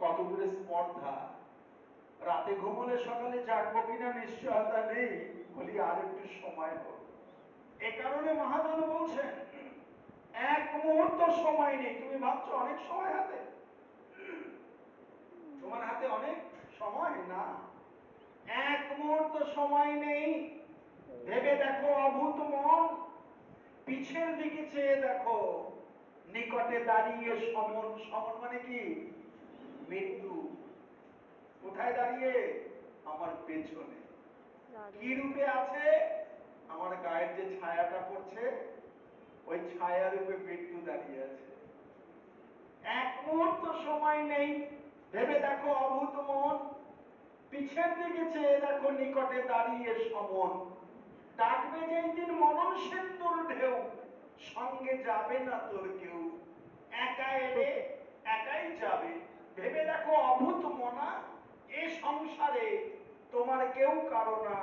কত স্পর্ধা? রাতে ঘুমলে সকালে জাগবো কিনা নিশ্চয়তা নেই, বলি আর একটু সময় হোক। এ কারণে মহাজন বলছেন, এক মুহূর্ত সময় নেই। তুমি ভাবছ অনেক সময় হাতে? তোমার হাতে অনেক সময়? না। এক মুহূর্ত সময় নেই। ভেবে দেখো অভূত মন। পিছের দিকে চেয়ে দেখো, নিকটে দাঁড়িয়ে সমন সমন মানে কি? মৃত্যু কোথায় দাঁড়িয়ে? আমার পেছনে। কি রূপে আছে? আমার গায়ের যে ছায়াটা পড়ছে ওই ছায়া রূপে মৃত্যু দাঁড়িয়ে আছে। এক মুহূর্ত সময় নেই। ভেবে দেখো অভূত মন। পিছের দিকে চেয়ে দেখো নিকটে দাঁড়িয়ে সমন। ডাকবে যেই দিন মনন সিন্দুর ঢেউ। সঙ্গে যাবে না তোর কেউ। একা এলে একাই যাবে। দেখো অভূত মনা এ সংসারে তোমার কেউ কারও না।